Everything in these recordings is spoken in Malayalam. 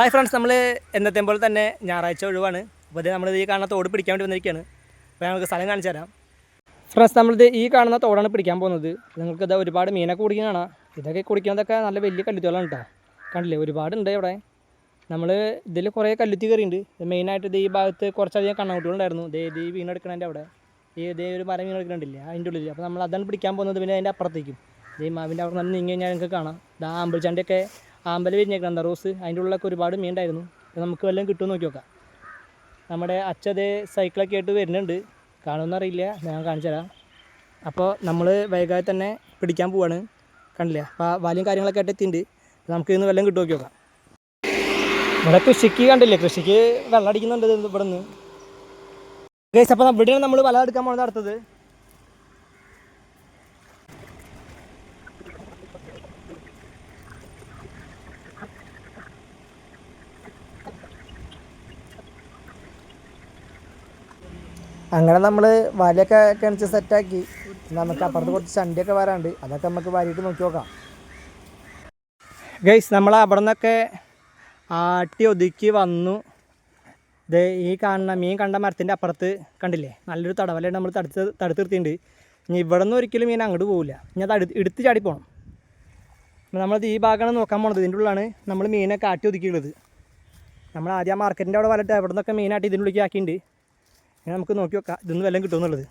ഹായ് ഫ്രണ്ട്സ് നമ്മൾ എന്നത്തെ പോലെ തന്നെ ഞായറാഴ്ച ഒഴിവാണ്. അപ്പോൾ ഇത് നമ്മളിത് ഈ കാണുന്ന തോട് പിടിക്കാൻ വേണ്ടി വന്നിരിക്കുകയാണ് അപ്പോൾ ഞങ്ങൾക്ക് സ്ഥലം കാണിച്ചു തരാം. ഫ്രണ്ട്സ് നമ്മളിത് ഈ കാണുന്ന തോടാണ് പിടിക്കാൻ പോകുന്നത്. നിങ്ങൾക്ക് ഇത് ഒരുപാട് മീനൊക്കെ കുടിക്കുന്നതാണ് ഇതൊക്കെ കുടിക്കുന്നതൊക്കെ നല്ല വലിയ കല്ലുത്തികളാണ് കേട്ടോ കണ്ടില്ലേ? ഒരുപാടുണ്ട് ഇവിടെ. നമ്മൾ ഇതിൽ കുറേ കല്ലുത്തി കയറിയിട്ടുണ്ട് മെയിനായിട്ട് ഇത് ഈ ഭാഗത്ത് കുറച്ചധികം കണ്ണുകുട്ടികളുണ്ടായിരുന്നു ദേ ഇത് ഈ മീനെടുക്കണതിന്റെ അവിടെ. ഈ ഇതേ ഒരു മരം മീൻ എടുക്കണില്ലേ അതിന്റെ ഉള്ളിൽ അപ്പോൾ നമ്മൾ അതാണ് പിടിക്കാൻ പോകുന്നത് പിന്നെ അതിന്റെ അപ്പുറത്തേക്കും. ഈ മാവിന്റെ അവിടെ നിന്ന് നീങ്ങി കഴിഞ്ഞാൽ നിങ്ങൾക്ക് കാണാം. ഇതാ അമ്പിളിച്ചാണ്ടിയൊക്കെ ചണ്ടയൊക്കെ ആമ്പൽ വിരിഞ്ഞേക്കണം എന്താ റോസ് അതിന്റെ ഉള്ളിലൊക്കെ ഒരുപാട് മീനുണ്ടായിരുന്നു. നമുക്ക് വല്ലതും കിട്ടുമെന്ന് നോക്കി നോക്കാം നമ്മുടെ അച്ഛതേ സൈക്കിളൊക്കെ ആയിട്ട് വരുന്നുണ്ട്. കാണുമെന്നറിയില്ല ഞാൻ കാണിച്ചു തരാം. അപ്പോൾ നമ്മൾ വൈകാതെ തന്നെ പിടിക്കാൻ പോവാണ്. കണ്ടില്ലേ? അപ്പോൾ വലിയും കാര്യങ്ങളൊക്കെ ആയിട്ട് എത്തിയിട്ടുണ്ട്. നമുക്ക് ഇന്ന് കിട്ടും നോക്കി നോക്കാം ഇവിടെ കൃഷിക്ക് കണ്ടില്ലേ? കൃഷിക്ക് വെള്ളം അടിക്കുന്നുണ്ട് ഇവിടെ നിന്ന് ഗൈസ് അപ്പോൾ ഇവിടെയാണ് നമ്മൾ വല എടുക്കാൻ പോകുന്നത് അടുത്തത്. അങ്ങനെ നമ്മൾ വലയൊക്കെ കിണച്ച് സെറ്റാക്കി. നമുക്ക് അപ്പുറത്ത് കുറച്ച് ചണ്ടിയൊക്കെ വരാണ്ട്. അതൊക്കെ നമുക്ക് വാരിയിട്ട് നോക്കി നോക്കാം. ഗൈസ് നമ്മൾ അവിടെ നിന്നൊക്കെ ആട്ടി ഒതുക്കി വന്നു. ഇത് ഈ കാണുന്ന മീൻ കണ്ട മരത്തിന്റെ അപ്പുറത്ത് കണ്ടില്ലേ? നല്ലൊരു തടവലയാണ് നമ്മൾ തടുത്ത് തടുത്ത് നിർത്തിയിട്ടുണ്ട്. ഇനി ഇവിടെ നിന്ന് ഒരിക്കലും മീൻ അങ്ങോട്ട് പോകില്ല ഇനി അത് എടുത്ത് ചാടി പോകണം നമ്മളത് ഈ ഭാഗമാണ് നോക്കാൻ പോണത്. ഇതിന്റെ ഉള്ളിലാണ് നമ്മൾ മീനൊക്കെ ആട്ടി ഒതുക്കിയുള്ളത്. നമ്മൾ ആദ്യം മാർക്കറ്റിന്റെ അവിടെ വലട്ട് അവിടെ നിന്നൊക്കെ മീനായിട്ട് ഇതിന്റെ ഉള്ളിലേക്ക് ആക്കിയിട്ടുണ്ട്. ഇനി നമുക്ക് നോക്കി നോക്കാം ഇതൊന്നും വല്ലതും കിട്ടുമെന്നുള്ളത്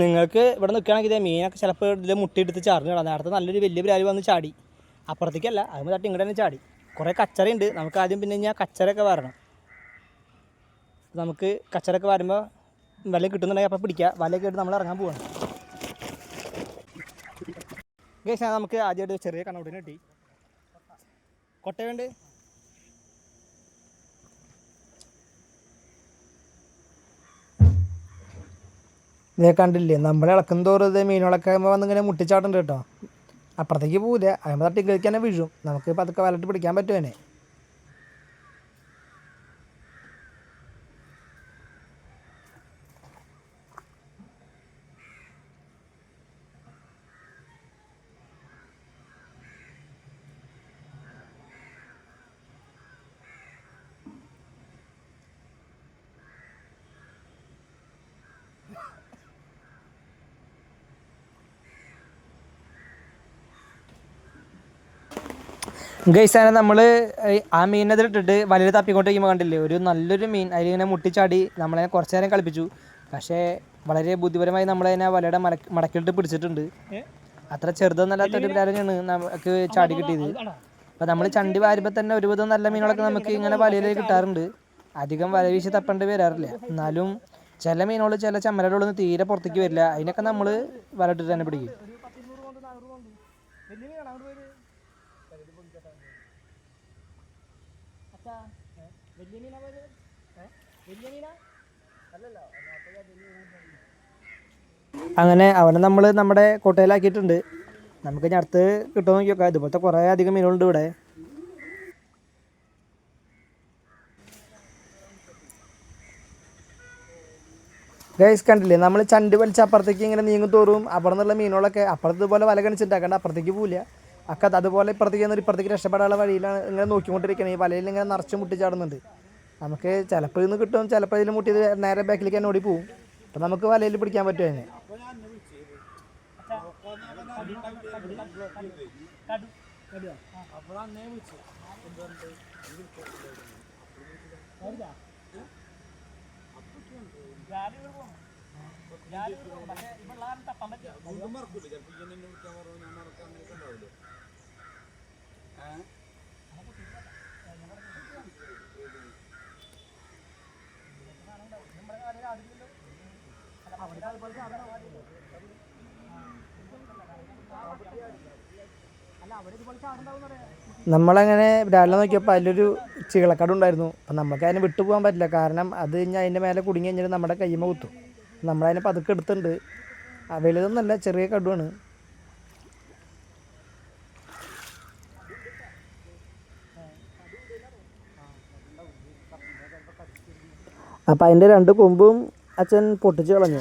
നിങ്ങൾക്ക് ഇവിടെ നിൽക്കുകയാണെങ്കിൽ ഇതേ മീനൊക്കെ ചിലപ്പോൾ ഇതിൽ മുട്ടിയെടുത്ത് ചാർന്ന് കിടാം നേരത്തെ നല്ലൊരു വലിയ ബ്രാൽ വന്ന് ചാടി. അപ്പുറത്തേക്കല്ല അത് തട്ടി ഇങ്ങോട്ട് തന്നെ ചാടി. കുറേ കച്ചറയുണ്ട് നമുക്ക് ആദ്യം പിന്നെ ഞാൻ കച്ചറയൊക്കെ വരണം. നമുക്ക് കച്ചറയൊക്കെ വരുമ്പോൾ വല കിട്ടുന്നുണ്ടെങ്കിൽ അപ്പോൾ പിടിക്കുക വലയൊക്കെ എടുത്ത് നമ്മൾ ഇറങ്ങാൻ പോവാണ്. ഗേസ് നമുക്ക് ആദ്യമായിട്ട് ചെറിയ കണ്ണൂട്ടിന് കിട്ടി. കൊട്ട ഇതേ കണ്ടില്ലേ? നമ്മൾ ഇളക്കും തോറും ഇത് മീനുകളൊക്കെ വന്നിങ്ങനെ മുട്ടിച്ചാട്ടുണ്ട് കേട്ടോ. അപ്പുറത്തേക്ക് പോവില്ല അതിന് തട്ടി കഴിക്കാനെ വീഴും. നമുക്ക് പതുക്കെ വലട്ട് പിടിക്കാൻ പറ്റുമേ ഗൈസാണ് നമ്മൾ ആ മീൻ ഇട്ടിട്ട് വലിയ തപ്പിക്കൊണ്ട് കഴിയുമ്പോൾ കണ്ടില്ലേ? ഒരു നല്ലൊരു മീൻ. അതിലിങ്ങനെ മുട്ടിച്ചാടി നമ്മളെ കുറച്ച് നേരം കളിപ്പിച്ചു. പക്ഷേ വളരെ ബുദ്ധിപരമായി നമ്മളതിനെ വലയുടെ മട മടക്കിലിട്ട് പിടിച്ചിട്ടുണ്ട്. അത്ര ചെറുതൊന്നല്ലാത്തൊരു തന്നെയാണ് നമുക്ക് ചാടി കിട്ടിയത്. അപ്പം നമ്മൾ ചണ്ടി വാരുമ്പോൾ തന്നെ ഒരുവിധം നല്ല മീനുകളൊക്കെ നമുക്ക് ഇങ്ങനെ വലയിൽ കിട്ടാറുണ്ട്. അധികം വല വീശി തപ്പേണ്ടി വരാറില്ല. എന്നാലും ചില മീനുകൾ ചില ചമ്മലുകളൊന്നും തീരെ പുറത്തേക്ക് വരില്ല. അതിനൊക്കെ നമ്മൾ വലട്ടിട്ട് തന്നെ പിടിക്കും. അങ്ങനെ അവനെ നമ്മൾ നമ്മുടെ കോട്ടയിലാക്കിയിട്ടുണ്ട്. നമുക്ക് ഇനി അടുത്ത് കിട്ടുമോ നോക്കി നോക്കാം ഇതുപോലത്തെ കുറേ അധികം മീനുകളുണ്ട് ഇവിടെ. ഗൈസ് കണ്ടില്ലേ? നമ്മൾ ചണ്ട് വലിച്ച അപ്പുറത്തേക്ക് ഇങ്ങനെ നീങ്ങും തോറും അവിടെ നിന്നുള്ള മീനുകളൊക്കെ അപ്പുറത്ത് ഇതുപോലെ വല കണിച്ചിട്ടാക്കണ്ട അപ്പുറത്തേക്ക് പോവില്ല. അക്ക അതുപോലെ ഇപ്പുറത്തേക്ക് വന്നിട്ട് ഇപ്പുറത്തേക്ക് രക്ഷപ്പെടാനുള്ള വഴിയിലാണ് ഇങ്ങനെ നോക്കിക്കൊണ്ടിരിക്കുന്നത് ഈ വലയിൽ ഇങ്ങനെ നിറച്ച് മുട്ടിച്ചാടുന്നുണ്ട് നമുക്ക് ചിലപ്പോൾ ഇന്ന് കിട്ടും ചിലപ്പോൾ ഇതിൽ മുട്ടി നേരെ ബാക്കിലേക്ക് തന്നെ ഓടി പോവും. അപ്പം നമുക്ക് വലയിൽ പിടിക്കാൻ പറ്റും അതിനെ? നമ്മളങ്ങനെ രാവിലെ നോക്കിയപ്പോൾ അതിലൊരു ചികളക്കട ഉണ്ടായിരുന്നു. അപ്പം നമുക്ക് അതിനെ വിട്ടു പോകാൻ പറ്റില്ല. കാരണം അത് കഴിഞ്ഞാൽ അതിന്റെ മേലെ കുടുങ്ങി കഴിഞ്ഞാൽ നമ്മുടെ കയ്യമ്മ കുത്തും. നമ്മളതിനെ പതുക്കെ എടുത്തുണ്ട് വലുതൊന്നുമല്ല ചെറിയ കടുവാണ്. അപ്പം അതിന്റെ രണ്ട് കൊമ്പും അച്ഛൻ പൊട്ടിച്ച് കളഞ്ഞു.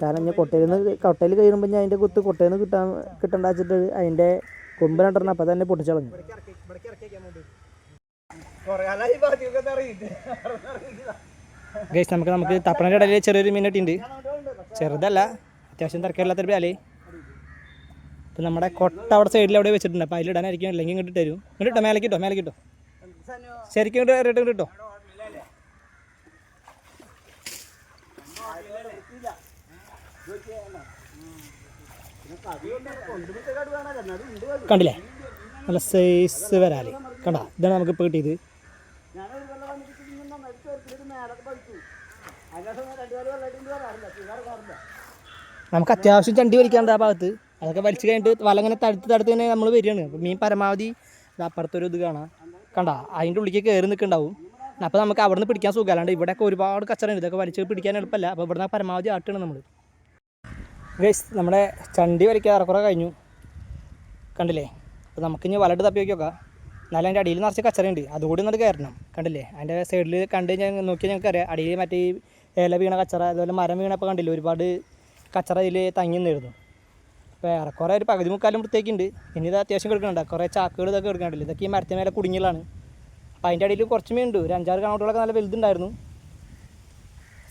കാരണം ഞാൻ കൊട്ടയിൽ നിന്ന് കൊട്ടയിൽ കയറുമ്പോൾ ഞാൻ അതിന്റെ കുത്ത് കൊട്ടയിൽ നിന്ന് കിട്ടാൻ കിട്ടണ്ട വെച്ചിട്ട് അതിന്റെ കൊമ്പ് രണ്ടെണ്ണം അപ്പം തന്നെ പൊട്ടിച്ചളഞ്ഞു. ഗൈസ് നമുക്ക് നമുക്ക് തപ്പണന്റെ ഇടയിൽ ചെറിയൊരു മീൻ കിട്ടിയിട്ടുണ്ട് ചെറുതല്ല അത്യാവശ്യം തിരക്കില്ലാത്തൊരു പാൽ ഇപ്പം നമ്മുടെ കൊട്ട അവിടെ സൈഡിൽ അവിടെ വെച്ചിട്ടുണ്ട്. അപ്പോൾ അതിലിടാനായിരിക്കും. അല്ലെങ്കിൽ ഇങ്ങോട്ട് തരും. ഇങ്ങോട്ട് ഇട്ടോ മേലേക്ക് കിട്ടോ മേലേക്ക് കിട്ടോ ശരിക്കും ഇങ്ങോട്ട് കയറിയിട്ട് ഇങ്ങോട്ട് കിട്ടോ കണ്ടില്ലേ? നല്ല സൈസ് വരാൽ. കണ്ട? ഇതാണ് നമുക്ക് ഇപ്പോൾ കിട്ടിയത്. നമുക്ക് അത്യാവശ്യം ചണ്ടി വലിക്കാണ്ട് ആ ഭാഗത്ത്. അതൊക്കെ വലിച്ചു കഴിഞ്ഞിട്ട് വല ഇങ്ങനെ തടുത്ത് തടുത്ത് തന്നെ നമ്മൾ വരികയാണ്. അപ്പോൾ മീൻ പരമാവധി അപ്പുറത്തൊരു ഇത് കാണാം. കണ്ട? അതിന്റെ ഉള്ളിലേക്ക് കയറി നിൽക്കുന്നുണ്ടാവും. അപ്പോൾ നമുക്ക് അവിടെ നിന്ന് പിടിക്കാൻ സുഖമല്ലാണ്ട് ഇവിടെയൊക്കെ ഒരുപാട് കച്ചറുണ്ട് ഇതൊക്കെ വലിച്ച് പിടിക്കാൻ എളുപ്പമല്ല. അപ്പോൾ ഇവിടുന്ന് പരമാവധി ആട്ടാണ് നമ്മൾ ഗൈസ് നമ്മുടെ ചണ്ടി വലിക്കാൻ ഇറക്കുറ കഴിഞ്ഞു. കണ്ടില്ലേ? അപ്പോൾ നമുക്കിനി വലട്ട് തപ്പി നോക്കി നോക്കാം. എന്നാലും അതിന്റെ അടിയിൽ നിറച്ച് കച്ചറയുണ്ട് അതുകൂടി ഇങ്ങോട്ട് കയറണം കണ്ടില്ലേ? അതിന്റെ സൈഡിൽ കണ്ട് ഞാൻ നോക്കിയാൽ ഞങ്ങൾക്ക് അറിയാം. അടിയിൽ മറ്റേ ഇല വീണ കച്ചറ അതുപോലെ മരം വീണപ്പോൾ കണ്ടില്ലേ? ഒരുപാട് കച്ചറ ഇതിൽ തങ്ങി നിന്നിരുന്നു. അപ്പോൾ ഏറെക്കുറെ ഒരു പകുതി മുക്കാലും വൃത്തിയൊക്കെയുണ്ട് ഇനി ഇത് അത്യാവശ്യം കിടക്കുന്നുണ്ട് കുറേ ചാക്കുകൾ ഇതൊക്കെ കിടക്കുന്നുണ്ടല്ലോ ഇതൊക്കെ ഈ മരത്തിന് മേലെ കുടുങ്ങിയിലാണ് അപ്പോൾ അതിന്റെ അടിയിൽ കുറച്ച് മീനുണ്ട് ഒരു അഞ്ചാറ് കണോട്ടുകളൊക്കെ നല്ല വലുതുണ്ടായിരുന്നു.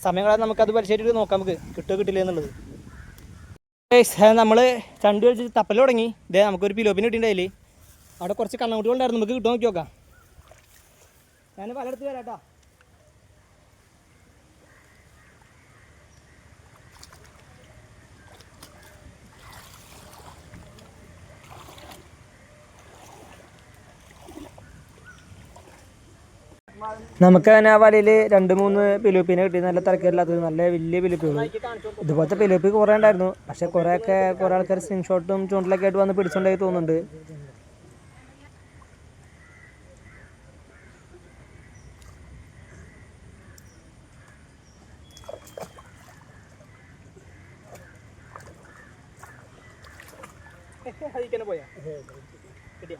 സമയം നമുക്കത് പരിശോധിച്ചിട്ട് നോക്കാം നമുക്ക്. കിട്ടുമോ കിട്ടില്ല എന്നുള്ളത്. നമ്മൾ ചണ്ടി വെച്ചിട്ട് തപ്പൽ തുടങ്ങി. ഇതേ നമുക്കൊരു പിലോപ്പിന് കിട്ടിയിട്ടുണ്ടായില്ലേ അവിടെ കുറച്ച് കണ്ണുകുട്ടികളുണ്ടായിരുന്നു. നമുക്ക് കിട്ടുമോ നോക്കി നോക്കാം. ഞാൻ പലയിടത്ത് വരാം കേട്ടോ. നമുക്ക് തന്നെ ആ വലയിൽ രണ്ട് മൂന്ന് പിലുപ്പിനെ കിട്ടി. നല്ല തിരക്കില്ലാത്തത് നല്ല വലിയ പിലുപ്പുകൾ ഇതുപോലത്തെ പിലുപ്പ് കുറേ ഉണ്ടായിരുന്നു. പക്ഷെ കുറേയൊക്കെ കുറേ ആൾക്കാർ സ്ക്രീൻഷോട്ടും ചൂണ്ടിലൊക്കെ ആയിട്ട് വന്ന് പിടിച്ചുണ്ടായി തോന്നുന്നുണ്ട് പോയാ കിട്ടിയാ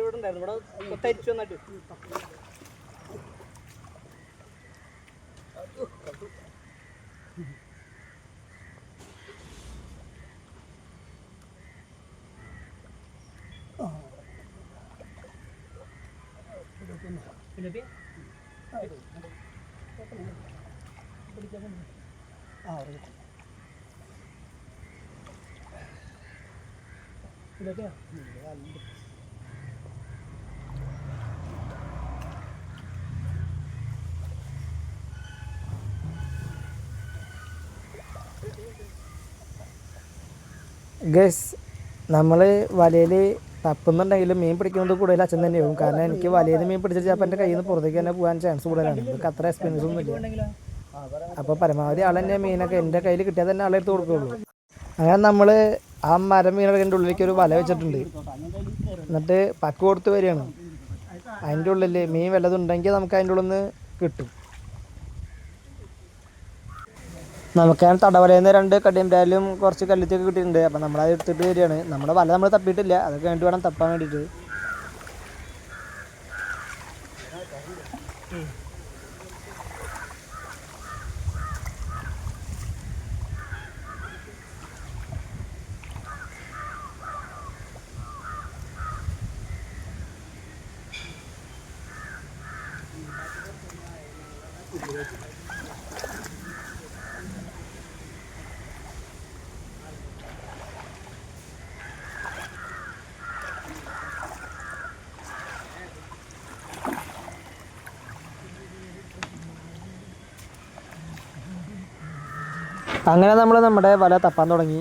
ഇവിടെ ഉണ്ടായിരുന്നു. ഇവിടെ കൊത്തരിച്ചു വന്നിട്ട്. ആ ഇതൊക്കെയാ ഗസ് നമ്മൾ വലയിൽ തപ്പുന്നുണ്ടെങ്കിലും മീൻ പിടിക്കുന്നത് കൂടുതൽ അച്ഛൻ തന്നെയാവും. കാരണം എനിക്ക് വലയിൽ മീൻ പിടിച്ചിട്ട് അപ്പം എന്റെ കയ്യിൽ നിന്ന് പുറത്തേക്ക് തന്നെ പോകാൻ ചാൻസ് കൂടുതലാണ്. എനിക്ക് അത്ര എക്സ്പീരിയൻസ് ഒന്നും ഇല്ല. അപ്പോൾ പരമാവധി ആൾ തന്നെ മീനൊക്കെ എന്റെ കയ്യിൽ കിട്ടിയാൽ തന്നെ ആളെടുത്ത് കൊടുക്കുകയുള്ളൂ അങ്ങനെ നമ്മൾ ആ മരം മീനൊക്കെ ഉള്ളിലേക്ക് ഒരു വല വെച്ചിട്ടുണ്ട്. എന്നിട്ട് പക്ക് കൊടുത്ത് വരികയാണ്. അതിന്റെ ഉള്ളിൽ മീൻ വല്ലതുണ്ടെങ്കിൽ നമുക്ക് അതിന്റെ ഉള്ളിൽ നിന്ന് കിട്ടും. നമുക്ക് ഞാൻ തടവലയിൽ നിന്ന് രണ്ട് കടിയമ്പാലും കുറച്ച് കല്ലുത്തിയൊക്കെ കിട്ടിയിട്ടുണ്ട്. അപ്പം നമ്മളത് എടുത്തിട്ട് വരികയാണ്. നമ്മുടെ വല നമ്മൾ തപ്പിയിട്ടില്ല. അതൊക്കെ കഴിഞ്ഞിട്ട് വേണം തപ്പാൻ വേണ്ടിയിട്ട്. അങ്ങനെ നമ്മൾ നമ്മുടെ വല തപ്പാൻ തുടങ്ങി.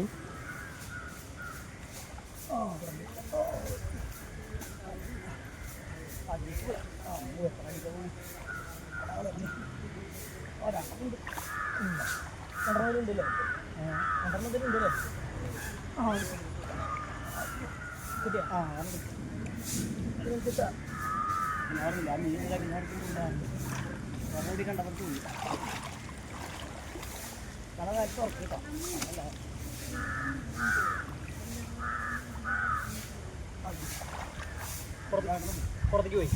പുറത്തേക്ക് പോയി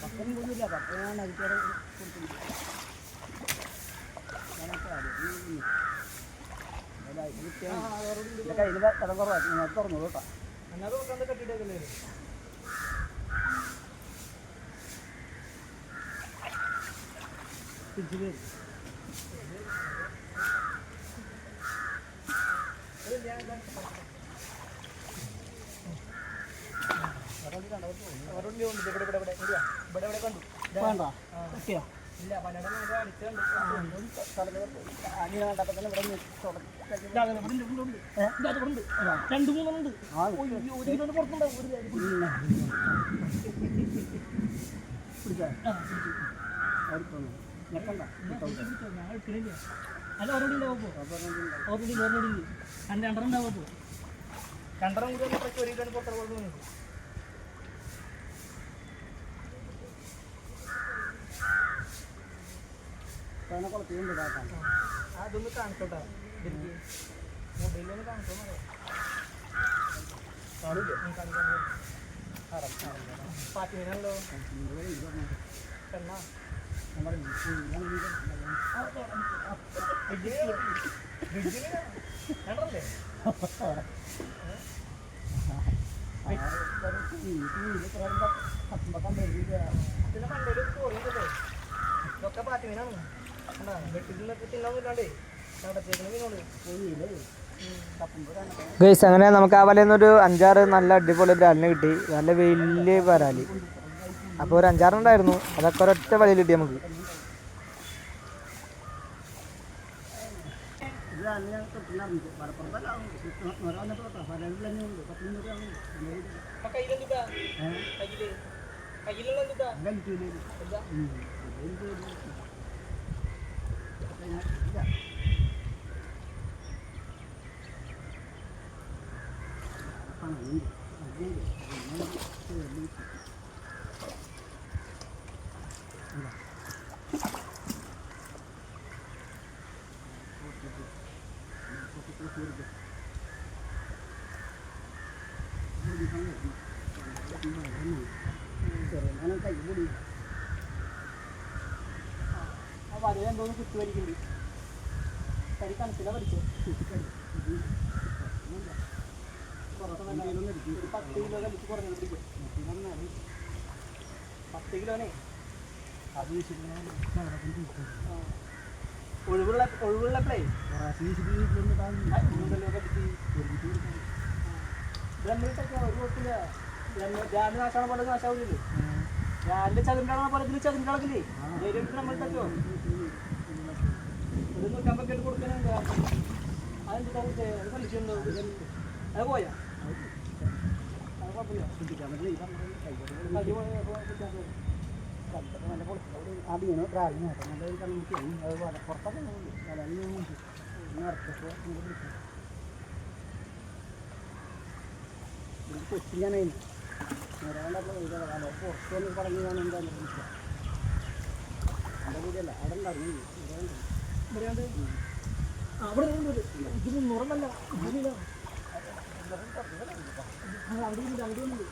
പപ്പനും കൊണ്ടില്ല പപ്പനാണ് അരിക്കാറ് കൊടുക്കുന്നത് കയ്യിൽ കടം കുറവാണ് ഞാൻ തുറന്നു കേട്ടോ ഇവിടെ ഇവിടെ ഇവിടെ ഇവിടെ ഇവിടെ കണ്ടു. വേണ്ട. രണ്ട് രണ്ടും രണ്ടെണ്ണം ഉണ്ടാവും രണ്ടെണ്ണം കൂടി ഒരു കിലോ പുറത്തു പോകുന്നു പതിനെ കുളത്തിയുണ്ട് ഇതാക്കാൻ. അതൊന്ന് കാണിച്ചോട്ടാ മൊബൈലൊന്ന് കാണിച്ചോ ഞാൻ ഇത് കണ്ടല്ലേ. ഇതിന്റെ മണ്ടയിൽ ചോറിയില്ലേ ഇതൊക്കെ പാറ്റിമീനാണ് ഗൈസ് അങ്ങനെ നമുക്ക് ആ വലയിൽ നിന്നൊരു അഞ്ചാറ് നല്ല അടിപൊളി ബ്രാലിനെ കിട്ടി. നല്ല വലിയ വരാൽ അപ്പോൾ ഒരു അഞ്ചാറുണ്ടായിരുന്നു അതൊക്കെ ഒരൊറ്റ വലയിൽ കിട്ടി നമുക്ക്. ഇത്. അന്ന് ഞാൻ തൊട്ടില്ലായിരുന്നു. മലപ്പുറത്തല്ല. നിറ വന്നപ്പോ തൊട്ടാ. വരവിൽ തന്നെ ഉണ്ട്. പത്ത് മിനിറ്റ് ആവും. പിന്നെ ഇത് ഏ? ഇതാ എനിക്കില്ലേ? ഉം. ഇത് എനിക്ക് ഒരു- ഇത് ഞാൻ ഇല്ല. പണം ഉണ്ട്. അതുണ്ട്. പിന്നെ ഇത് ചെറുങ്ങനെ കൈ പൊടി ആ വലയിൽ എന്തോന്ന് കുത്തുവരിക്കുന്നുണ്ട് കരി കണക്കില പഠിച്ചു ഒരു പത്ത് കിലോ കലിച്ച് കുറഞ്ഞു പിടിക്കും പത്ത് കിലോനെ. ഒഴിവുള്ള ഒഴിവുള്ള പ്ലേ ബ്രഹ്മിട്ടൊക്കെ ഒരു കുഴപ്പമില്ല രാവിലെ നാശാണ പോലെ നാശാവില്ലേ ഡാമിന്റെ ചതുരണ്ടാണ പോലെ ഇതിൽ നേരിട്ട് നമ്മൾ തച്ചോ വന്ന് പറഞ്ഞു ഞാൻ എന്താ വിളിക്കാം എന്റെ കൂടെയല്ല അവിടെ ഉണ്ടായിരുന്നു ഇവിടെയുണ്ട് അവിടെ ഉണ്ട് ഇത് മുന്നൂറല്ല ഇതില്ല അവിടെ ഉണ്ട് അവിടെ ഉണ്ട്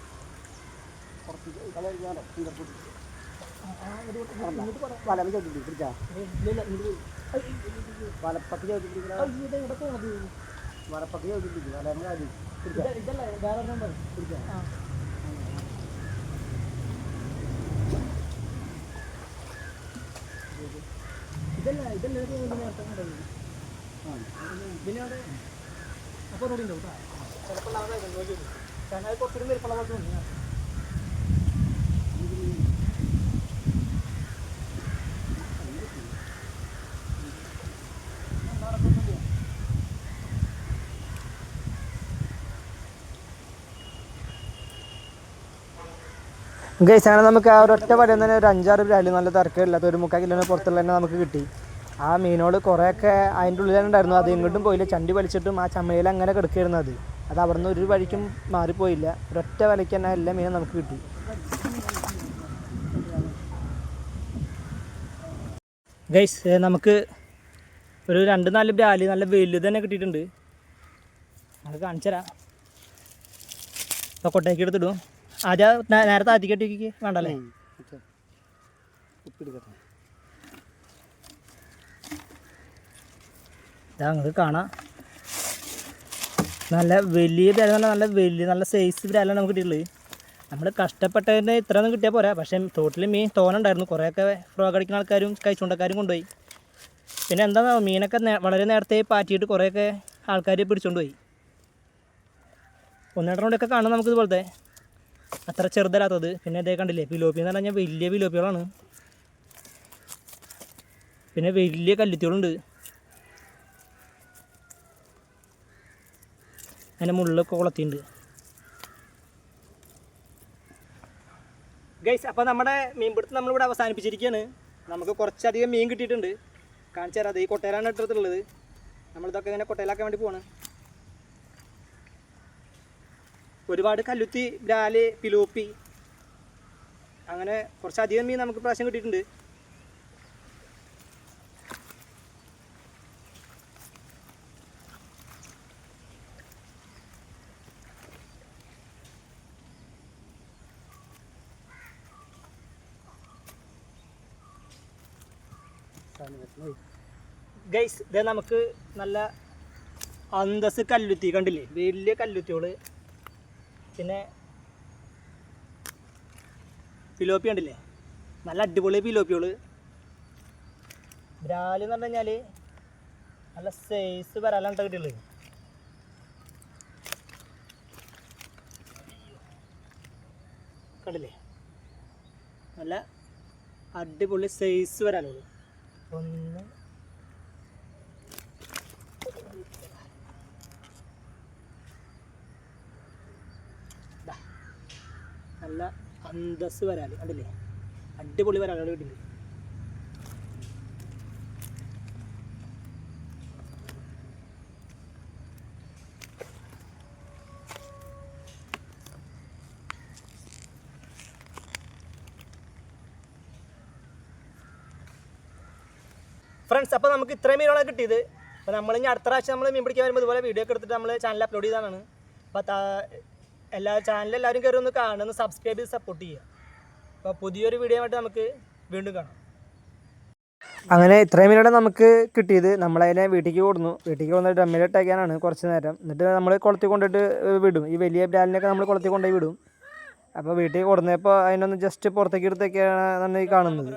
വല ചോദിച്ചു പിടിച്ചാ വലപ്പത്തി ചോദിച്ചു വലപ്പത്തി ചോദിച്ചു വല പിടിച്ചാ ഇത- വേറെ പിടിച്ചാ ആ ഇതല്ല ഇതല്ല ഇത് ഇതിന് നേരത്തെ കണ്ടത്. ഗൈസ് അങ്ങനെ നമുക്ക് ആ ഒരൊറ്റ വലയിൽ തന്നെ ഒരു അഞ്ചാറ് ബ്രാലി നല്ല തിരക്കില്ലാത്ത ഒരു മുക്കാൽ കിലോന് പുറത്തുള്ള തന്നെ നമുക്ക് കിട്ടി. ആ മീനോട് കുറേയൊക്കെ അതിന്റെ ഉണ്ടായിരുന്നു അത് എങ്ങോട്ടും പോയില്ല. ചണ്ടി വലിച്ചിട്ടും ആ ചമ്മയിൽ അങ്ങനെ കിടക്കുകയായിരുന്നു അത്. അത് അവിടുന്ന് ഒരു വഴിക്കും മാറിപ്പോയില്ല. ഒരൊറ്റ വലയ്ക്ക് തന്നെ എല്ലാ മീനും നമുക്ക് കിട്ടി. ഗൈസ് നമുക്ക് ഒരു രണ്ട് നാല് ബ്രാലി നല്ല വലുത് തന്നെ കിട്ടിയിട്ടുണ്ട്. നമുക്ക് കാണിച്ചു തരാം. കൊട്ടയ്ക്ക് എടുത്തിടും. ആദ്യം നേരത്തെ ആദ്യം കെട്ടിക്ക് വേണ്ടല്ലേ? ഇതാ നിങ്ങൾക്ക് കാണാം. നല്ല വലിയ ബ്രാൽ നല്ല വലിയ നല്ല സൈസ് ബ്രാലാണ് നമുക്ക് കിട്ടിയിട്ടുള്ളത്. നമ്മൾ കഷ്ടപ്പെട്ടതിന് ഇത്രയൊന്നും കിട്ടിയാൽ പോരാ. പക്ഷേ തോട്ടിൽ മീൻ തോനുണ്ടായിരുന്നു കുറേയൊക്കെ ഫ്രോഗ് അടിക്കുന്ന ആൾക്കാരും കഴിച്ചുകൊണ്ടക്കാരും കൊണ്ടുപോയി. പിന്നെ എന്താ മീനൊക്കെ വളരെ നേരത്തെ പാറ്റിയിട്ട് കുറേയൊക്കെ ആൾക്കാർ പിടിച്ചുകൊണ്ട് പോയി കൊണ്ടൊക്കെ കാണും നമുക്ക് ഇതുപോലത്തെ. അത്ര ചെറുതല്ലാത്തത്. പിന്നെ ഇതേ കണ്ടില്ലേ പിലോപ്പി എന്ന് പറഞ്ഞാൽ വലിയ പിലോപ്പികളാണ്. പിന്നെ വലിയ കല്ലുത്തികളുണ്ട് അതിന്റെ മുള്ളൊക്കെ കൊളത്തിയുണ്ട്. ഗൈസ് അപ്പോൾ നമ്മുടെ മീൻപിടുത്തം നമ്മളിവിടെ അവസാനിപ്പിച്ചിരിക്കുകയാണ് നമുക്ക് കുറച്ചധികം മീൻ കിട്ടിയിട്ടുണ്ട്. കാണിച്ചു തരാം. അത് ഈ കൊട്ടയിലാണ് ഇട്ടിട്ടുള്ളത് നമ്മളിതൊക്കെ ഇങ്ങനെ കൊട്ടയിലാക്കാൻ വേണ്ടി പോവാണ്. ഒരുപാട് കല്ലുത്തി ബ്രാൽ പിലോപ്പി അങ്ങനെ കുറച്ചധികം മീൻ നമുക്ക് പ്രാവശ്യം കിട്ടിയിട്ടുണ്ട്. ഗൈസ് ഇത് നമുക്ക് നല്ല അന്തസ് കല്ലുത്തി കണ്ടില്ലേ? വലിയ കല്ലുത്തിയോൾ പിന്നെ പിലോപ്പി കണ്ടില്ലേ? നല്ല അടിപൊളി പിലോപ്പിയോൾ ബ്രാൽ എന്ന് പറഞ്ഞു കഴിഞ്ഞാൽ നല്ല സൈസ് വരാലാണ് കിട്ടിയുള്ളത് കണ്ടില്ലേ? നല്ല അടിപൊളി സൈസ് വരാനുള്ളൂ ഒന്ന്. നല്ല അന്തസ് വരാൽ കണ്ടില്ലേ അടിപൊളി വരാലുകൾ കിട്ടിയിട്ടുണ്ട് ഫ്രണ്ട്സ് അപ്പോൾ നമുക്ക് ഇത്രയും മീനുകളാണ് കിട്ടിയത്. അപ്പോൾ നമ്മൾ ഇനി അടുത്ത പ്രാവശ്യം നമ്മൾ മീൻ പിടിക്കാൻ വരുമ്പോൾ ഇതുപോലെ വീഡിയോ ഒക്കെ എടുത്തിട്ട് നമ്മൾ ചാനൽ അപ്ലോഡ് ചെയ്താണ് അപ്പോൾ എല്ലാ ചാനലിൽ എല്ലാവരും കയറി ഒന്ന് കാണുന്ന സബ്സ്ക്രൈബ് ചെയ്ത് സപ്പോർട്ട് ചെയ്യുക. അപ്പോൾ പുതിയൊരു വീഡിയോ ആയിട്ട് നമുക്ക് വീണ്ടും കാണാം. അങ്ങനെ ഇത്രയും മീനുകളെ നമുക്ക് കിട്ടിയത്. നമ്മളതിനെ വീട്ടിലേക്ക് കൊടുന്നു വീട്ടിലേക്ക് കൊണ്ടുപോയി ഡ്രമ്മിലിട്ടേക്കാനാണ് കുറച്ച് നേരം. എന്നിട്ട് നമ്മൾ കുളത്തിൽ കൊണ്ടിട്ട് വിടും. ഈ വലിയ ബ്രാലിനൊക്കെ നമ്മൾ കുളത്തിൽ കൊണ്ടുപോയി വിടും. അപ്പോൾ വീട്ടിൽ കൊടുന്നപ്പോൾ അതിനൊന്ന് ജസ്റ്റ് പുറത്തേക്ക് എടുത്തൊക്കെയാണ് ഈ കാണുന്നത്.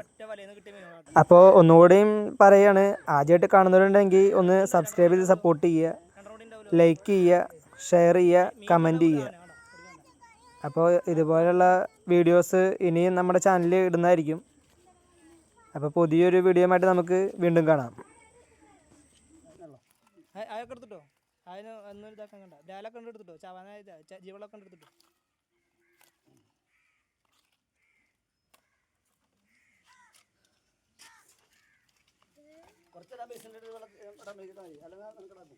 അപ്പോൾ ഒന്നുകൂടിയും പറയുകയാണ് ആദ്യമായിട്ട് കാണുന്നവരുണ്ടെങ്കിൽ ഒന്ന് സബ്സ്ക്രൈബ് ചെയ്ത് സപ്പോർട്ട് ചെയ്യുക. ലൈക്ക് ചെയ്യുക ഷെയർ ചെയ്യുക കമന്റ് ചെയ്യുക. അപ്പോൾ ഇതുപോലുള്ള വീഡിയോസ് ഇനിയും നമ്മുടെ ചാനലിൽ ഇടുന്നതായിരിക്കും. അപ്പോൾ പുതിയൊരു ആയിട്ട് നമുക്ക് വീണ്ടും കാണാം. ആയൊക്കെ എടുത്തിട്ടോ? അതിന് ഒന്നും ഇതാക്കാൻ കണ്ട. ഡാലൊക്കെ എടുത്തിട്ടോ ചവാനായ ജീവളൊക്കെ എടുത്തിട്ടോ? കുറച്ച് ബേസിന്റെ അല്ലെങ്കിൽ നമുക്ക്